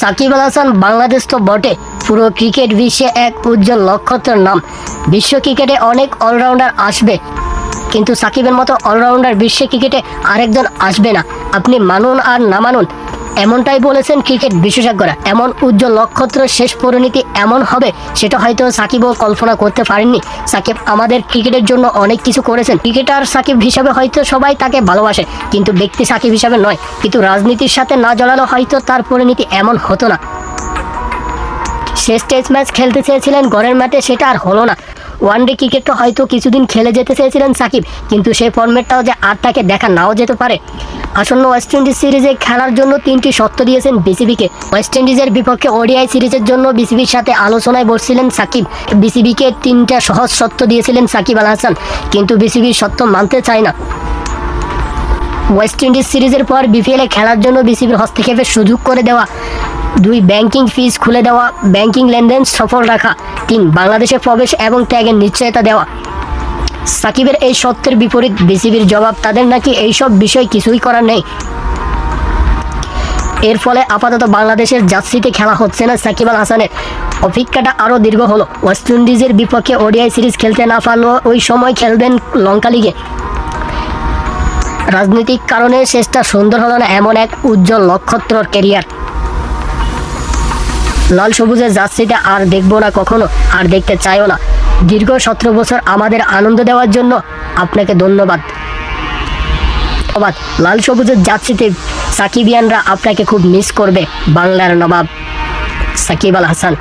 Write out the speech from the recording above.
সাকিব আল হাসান বাংলাদেশ তো বটে। পুরো ক্রিকেট বিশ্বে এক উজ্জ্বল নক্ষত্রের নাম। বিশ্ব ক্রিকেটে অনেক অলরাউন্ডার আসবে। কিন্তু সাকিবের মতো অলরাউন্ডার বিশ্ব ক্রিকেটে আরেকজন আসবে না। আপনি মানুন আর না মানুন। এমনটাই বলেছেন ক্রিকেট বিশেষজ্ঞরা। এমন উজ্জ্বল নক্ষত্র শেষ পরিণতি এমন হবে, সেটা হয়তো সাকিবও কল্পনা করতে পারেননি। সাকিব আমাদের ক্রিকেটের জন্য অনেক কিছু করেছেন। ক্রিকেটার সাকিব হিসাবে হয়তো সবাই তাকে ভালোবাসে, কিন্তু ব্যক্তি সাকিব হিসাবে নয়। কিন্তু রাজনীতির সাথে না জড়ানো হয়তো তার পরিণতি এমন হতো না। শেষ টেস্ট ম্যাচ খেলতে চেয়েছিলেন ঘরের মাঠে, সেটা আর হলো না। ওয়ানডে ক্রিকেটটা হয়তো কিছুদিন খেলে যেতে চেয়েছিলেন সাকিব, কিন্তু সেই ফর্মেটটাও যে আর তাকে দেখা নাও যেতে পারে। আসন্ন ওয়েস্ট ইন্ডিজ সিরিজে খেলার জন্য তিনটি শর্ত দিয়েছেন বিসিবিকে ওয়েস্ট ইন্ডিজের বিপক্ষে ওডিআই সিরিজের জন্য বিসিবির সাথে আলোচনায় বসছিলেন সাকিব। বিসিবিকে তিনটা সহজ শর্ত দিয়েছিলেন সাকিব আল হাসান, কিন্তু বিসিবি শর্ত মানতে চায় না। ওয়েস্ট ইন্ডিজ সিরিজের পর বিপিএলে খেলার জন্য বিসিবির হস্তক্ষেপের সুযোগ করে দেওয়া দুই ব্যাংকিং ফিজ খুলে দেওয়া ব্যাংকিং লেনদেন সফল রাখা, তিন বাংলাদেশে প্রবেশ এবং ত্যাগের নিশ্চয়তা দেওয়া। সাকিবের এই সত্যের বিপরীত বিসিবির জবাব তাদের নাকি এইসব বিষয় কিছুই করার নেই। এর ফলে আপাতত বাংলাদেশের জার্সিতে খেলা হচ্ছে না সাকিব আল হাসানের। অপেক্ষাটা আরও দীর্ঘ হলো। ওয়েস্ট ইন্ডিজের বিপক্ষে ওডিআই সিরিজ খেলতে না পারলেও ওই সময় খেলবেন লঙ্কা লিগে। রাজনৈতিক কারণে শেষটা সুন্দর হলো না এমন এক উজ্জ্বল নক্ষত্রর ক্যারিয়ার। লাল সবুজের জার্সিটা আর দেখব না কখনো, আর দেখতে চাইও না। দীর্ঘ সতেরো বছর আমাদের আনন্দ দেওয়ার জন্য আপনাকে ধন্যবাদ। ধন্যবাদ। লাল সবুজের জার্সিতে সাকিবিয়ানরা আপনাকে খুব মিস করবে, বাংলার নবাব সাকিব আল হাসান।